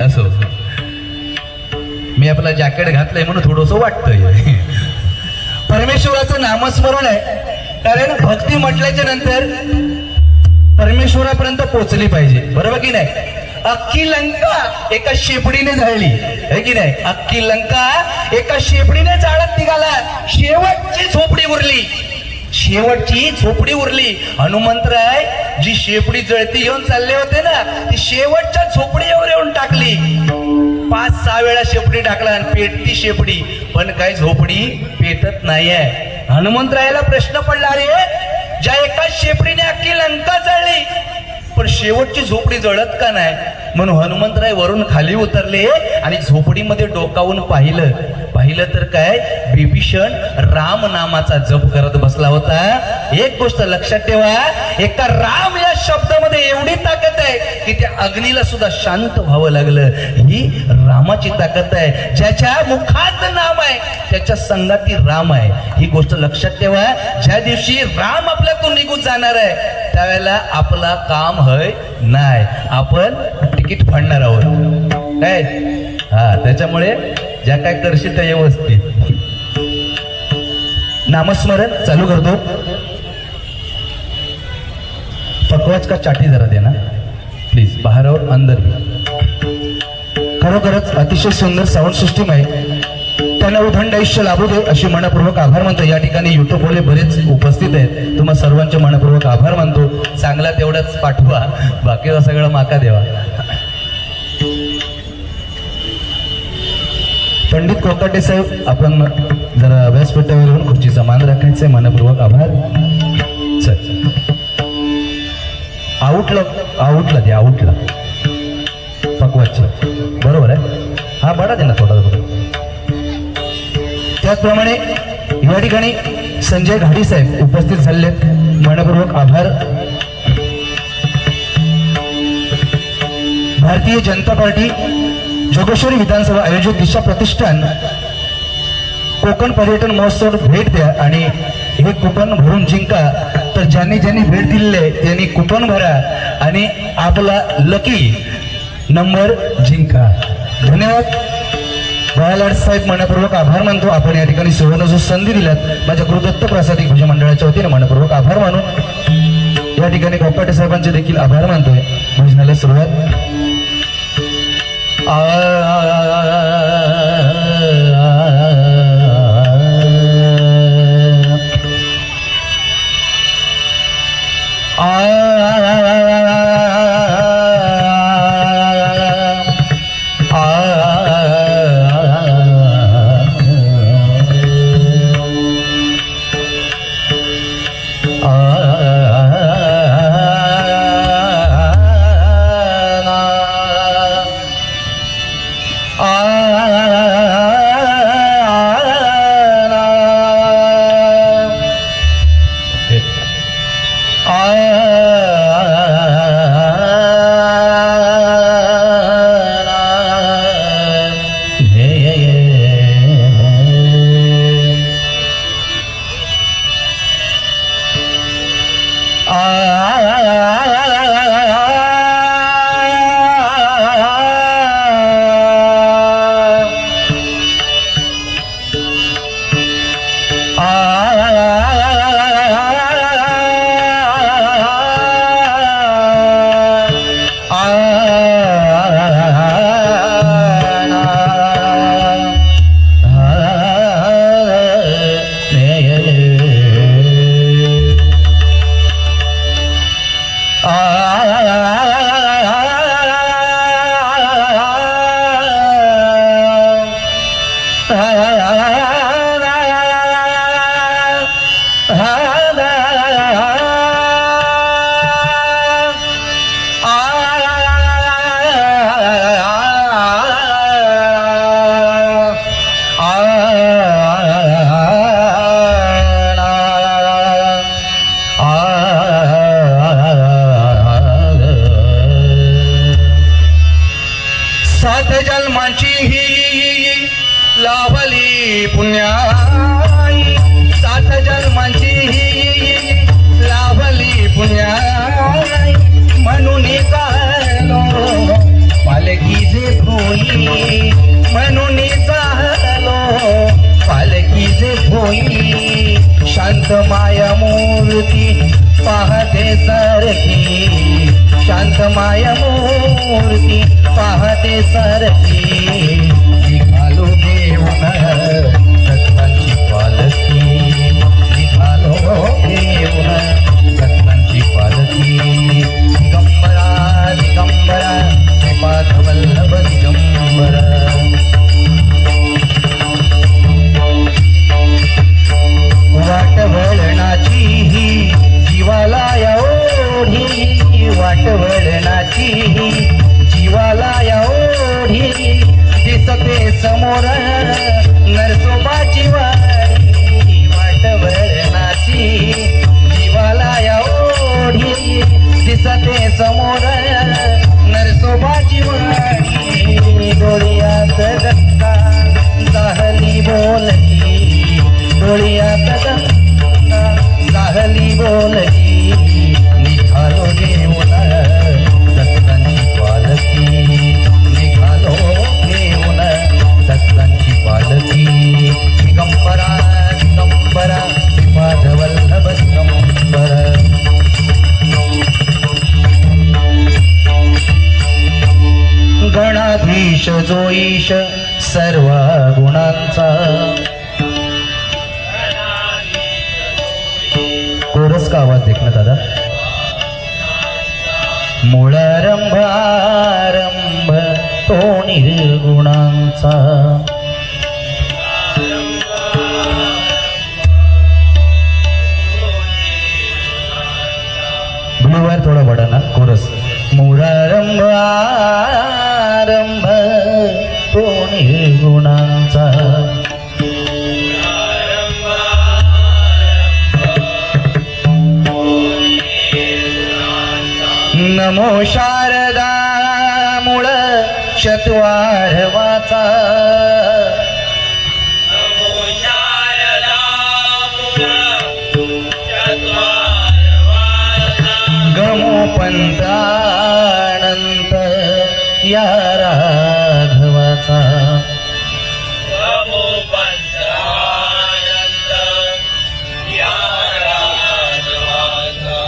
असो. मी आपला जॅकेट घातलंय म्हणून थोडस वाटतंय. परमेश्वराचं नामस्मरण आहे. कारण भक्ती म्हटल्याच्या नंतर परमेश्वरापर्यंत पोचली पाहिजे. बरोबर की नाही? अख्खी लंका एका शेपडीने जाळली है की नाही? अख्खी लंका एका शेपडीने जाळत निघाला. शेवटची झोपडी उरली. शेवटची झोपडी उरली. हनुमंतराय जी शेपडी जळती घेऊन चालले होते ना ती शेवटच्या झोपडीवर येऊन टाकली. पाच सहा वेळा शेपडी टाकला आणि पेटती शेपडी. पण काही झोपडी पेटत नाहीये. हनुमंतरायाला प्रश्न पडला अरे ज्या एका शेपडीने अख्खी लंका जळली पण शेवटची झोपडी जळत का नाही? म्हणून हनुमंतराय वरून खाली उतरले आणि झोपडीमध्ये डोकावून पाहिलं. पाहिलं तर काय? बिभीषण राम नामाचा जप करत बसला होता. एक गोष्ट लक्षात ठेवा एका राम या शब्दामध्ये एवढी ताकद आहे की त्या अग्नीला सुद्धा शांत व्हावं लागलं. ही रामाची ताकद आहे. ज्याच्या मुखात नाम आहे त्याच्या संघाती राम आहे. ही गोष्ट लक्षात ठेवा. ज्या दिवशी राम आपल्यातून निघून जाणार आहे त्यावेळेला आपला काम हय नाही. आपण तिकीट फाडणार आहोत काय? हा त्याच्यामुळे ज्या काय करशील त्या व्यवस्थित. नामस्मरण चालू करतो. पकवाच का चाटी जरा देना प्लीज बाहेर और अंदर खरोखरच अतिशय सुंदर साऊंड सिस्टीम आहे. त्यांना उदंड आयुष्य लाभू दे अशी मनपूर्वक आभार मानतो. या ठिकाणी युट्यूबवाले बरेच उपस्थित आहेत. तुम्हा सर्वांचे मनपूर्वक आभार मानतो. चांगला तेवढाच पाठवा. बाकीचा सगळं माका देवा. पंडित कोकाटे साहेब आपण जरा व्यासपीठावर येऊन खुर्चीचा मान राखायचा आहे. मनपूर्वक आभार. चल. आउटला आउटला दे आउटला पकवाची. बरोबर आहे? हा बडा दे ना थोडा थोडा. त्याचप्रमाणे या ठिकाणी संजय घाडी साहेब उपस्थित झाले मनपूर्वक आभार. भारतीय जनता पार्टी जोगेश्वरी विधानसभा आयोजित दिशा प्रतिष्ठान कोकण पर्यटन महोत्सव भेट द्या आणि हे कुपन भरून जिंका. तर ज्यांनी ज्यांनी भेट दिलेले आहे त्यांनी कुपन भरा आणि आपला लकी नंबर जिंका. धन्यवाद. बाळालाड साहेब मनपूर्वक आभार मानतो. आपण या ठिकाणी सुवर्ण जो संधी दिल्यात माझ्या गुरुदत्त प्रसादी भुज मंडळाच्या वतीने मनपूर्वक आभार मानू. या ठिकाणी कोकाटे साहेबांचे देखील आभार मानतोय. भोजनाला सुरुवात. 啊。Ah. सारखी शांत माया मूर्ती पाहते सारखी निघालो घेऊन दत्तांची पालखी. निघालो घेऊन दत्तांची पालखी. दिगंबरा दिगंबरा श्रीपाद वल्लभ दिगंबरा ईश जो ईश सर्व गुणांचा कोरस का आवाज देख ना दादा. मुळारंभारंभ तो निर्गुणांचा. शारदा मुळ शतवार वाचा. गमो पंतानंत या राघवाचा.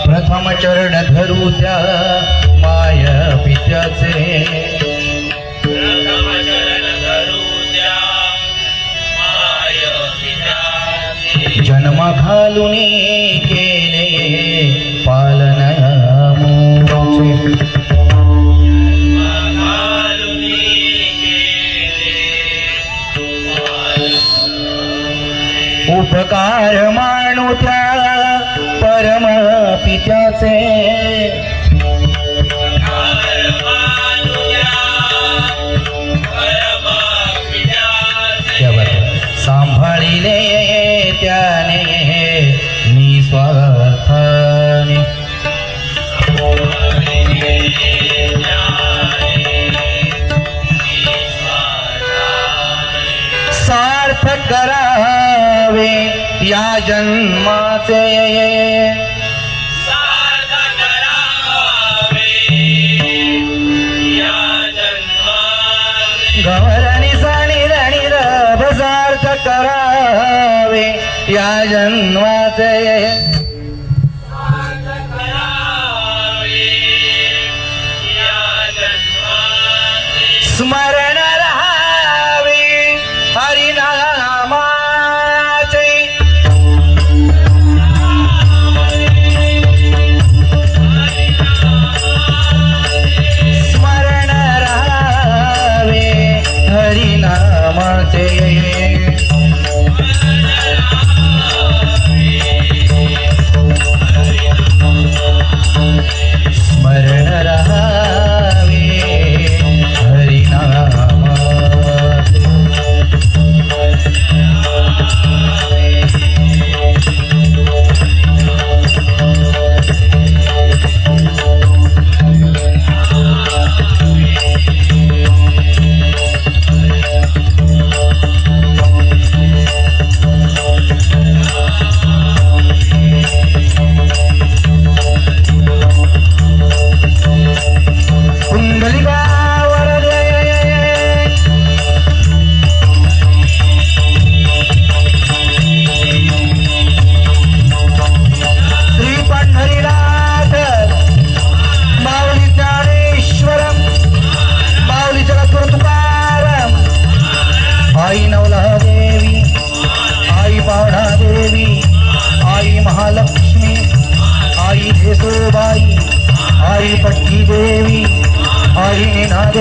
प्रथम चरण धरू त्या पित्याचे जन्म घालून केले पालन उपकार मानू त्या परम पित्याचे सार्थक करावे या जन्माचे. गवरणी साणी राणी रभ सार्थक करावे या जन्माचे.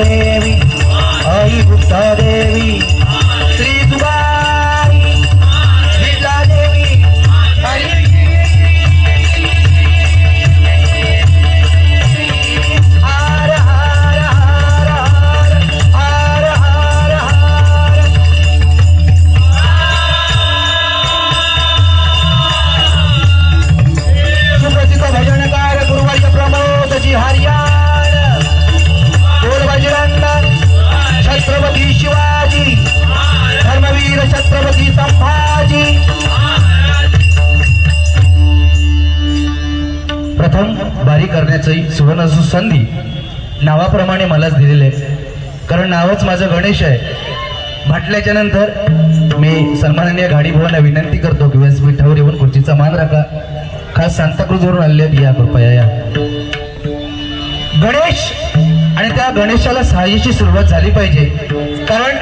ದೇವಿ ಆಯಿ ಗುಪ್ತಾ ದೇವಿ करण्याची सुवर्ण संधी नावाप्रमाणे मलाच दिलेले आहे. कारण नावच माझं गणेश आहे. म्हटल्याच्या नंतर मी सन्माननीय गाडी भावांना विनंती करतो की व्यासपीठावर येऊन खुर्चीचा मान राखा. खास सांताक्रूजवरून आले या कृपया या. गणेश! आणि त्या गणेशाला सहाय्याची सुरुवात झाली पाहिजे. कारण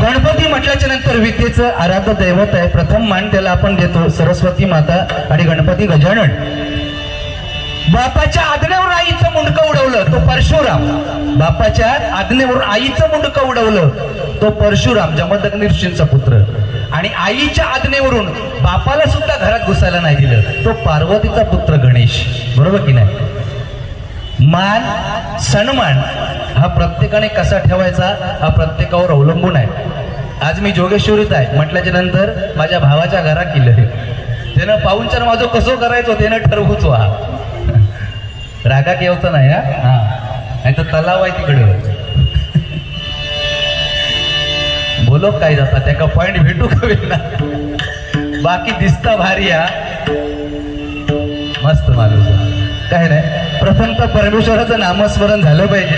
गणपती म्हटल्याच्या नंतर विद्येचं आराध्य दैवत आहे. प्रथम मान त्याला आपण देतो सरस्वती माता आणि गणपती गजानन. बापाच्या आज्ञेवर आईचं मुंडकं उडवलं तो परशुराम. बापाच्या आज्ञेवर आईचं मुंडकं उडवलं तो परशुराम जमदग्नी ऋषींचा पुत्र. आणि आईच्या आज्ञेवरून बापाला सुद्धा घरात घुसायला नाही दिलं. तो पार्वतीचा पुत्र गणेश. बरोबर की नाही? मान सन्मान हा प्रत्येकाने कसा ठेवायचा हा प्रत्येकावर अवलंबून आहे. आज मी जोगेश्वरीत आहे. म्हटल्याच्या नंतर माझ्या भावाच्या घरात केलं त्यानं पाहुणचार माझं कसं करायचं त्यानं ठरवूच व्हा. रागा केवचं नाही हा? नाही तर तलाव आहे तिकडे. बोलो काय जाता त्याका पॉइंट भेटू का ना बाकी दिसता भारी हा. मस्त माणूस काय नाही प्रथम तर परमेश्वराचं नामस्मरण झालं पाहिजे.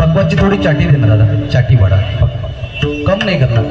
पक्वाची थोडी चाटी देणार दादा चाटी वाडा. कम नाही करणार.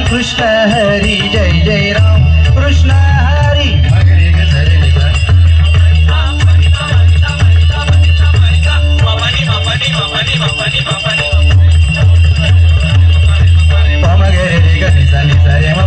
राम कृष्ण हरी जय जय राम। कृष्ण हरी। पम गे रे